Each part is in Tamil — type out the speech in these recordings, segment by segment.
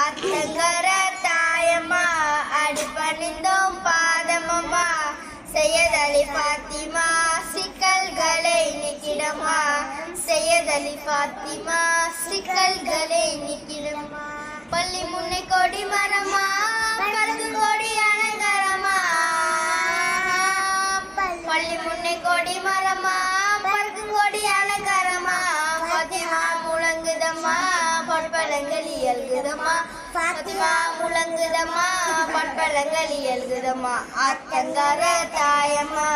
ஆத்தங்கர தாயம்மா அடிபணிந்தோம் பாதமம்மா. செய்யதலி பாத்திமா சிக்கல்களை நிக்கிடமா. செய்யதலி பாத்திமா சிக்கல்களை நிக்கிடமா. பள்ளி முன்னை கொடி மரமா பறந்து கொடி அலங்கரமா. பள்ளி முன்னை கொடி மரமா பற்பலங்கள் இயல்குதம்மா. பாத்திமா முழங்குதம்மா பற்பலங்கள் இயல்குதம்மா. அத்தங்கார தாயம்மா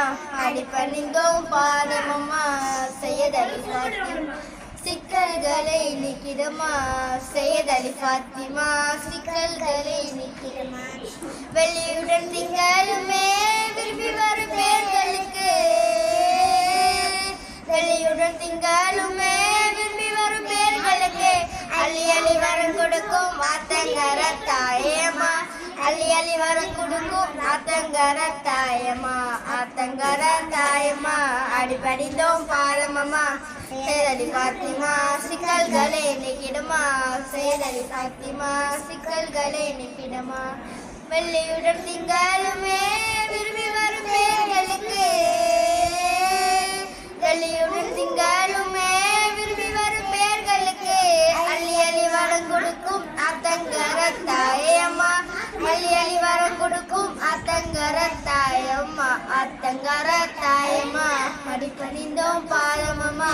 அடிப்பணிந்தோம் பாதமம்மா. செய்யதலி பாத்திமா சிக்கல்களை நிக்கிடமா செய்யதலி பாத்திமா சிக்கல்களை நிக்கிடமா வெளியுடன் திங்கள் ஆத்தங்கர தாயம்மா அள்ளி அள்ளி வரம் கொடுக்கும் ஆத்தங்கர தாயம்மா அடிபடிந்தோம் பாதமம்மா சேதலி பாத்திமா சிக்கல்களே நிக்கிடுமா. சேரடி பாத்திமா சிக்கல்களே நிக்கிடுமா. வெள்ளியுடன் திங்களுமே விரும்பி வரும் பேர்களுக்கு. வெள்ளியுடன் திங்களுமே அத்தங்கர தாயம்மா அள்ளி அள்ளி வரம் கொடுக்கும் அத்தங்கர தாயம்மா அத்தங்கர தாயம்மா அடிப்பணிந்தோம் பாதமம்மா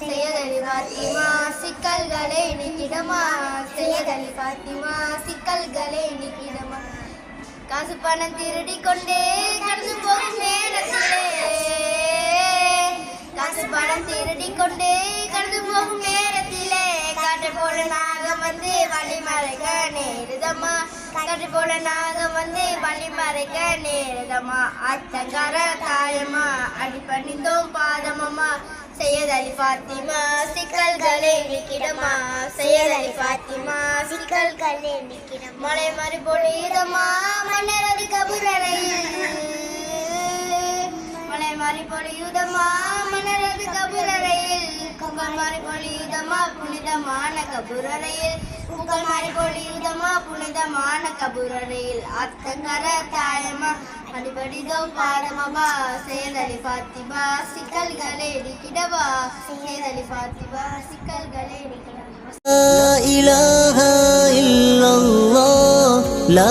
செய்யதலி பாத்திமா சிக்கல்களை நிக்கிடமா செய்யதலி பாத்திமா சிக்கல்களை நிக்கிடமா காசு பணம் திருடி கொண்டே கடந்து போகும் நேரத்திலே. காசு பணம் திருடி கொண்டே கடந்து போகும் நேரத்திலே. காற்று போல நாகம் வந்து வழிமறைக்க நேருதம்மா. காற்று போல நாகம் வந்து வழிமறைக்க நேருதம்மா. அத்தங்கர தாயம்மா அடிப்பணிந்தோம் பாதமம்மா. செய்யதலி பாத்திமா சிக்கல்களே நிக்கிடமா செய்யதலி பாத்திமா சிக்கல்களே நிக்கிடமா மலை மாறி பொழியுதம்மா மன்னர் கபுரறையில் மலை கமரி பொழியுதமா மலரது கபுரறையில் கமரி பொழியுதமா புனிதமான கபுரறையில் புகழ் மாறி பொழியுதமா புனிதமான கபுரறையில் அத்தங்கர தாயமா படிபடிதோ பாடமமா செயலி பாத்திமா சிக்கல்களே நிக்கிடவா. செயலி பாத்திமா சிக்கல்களே நிக்கிடவா. இலாக இல்லல்லா லா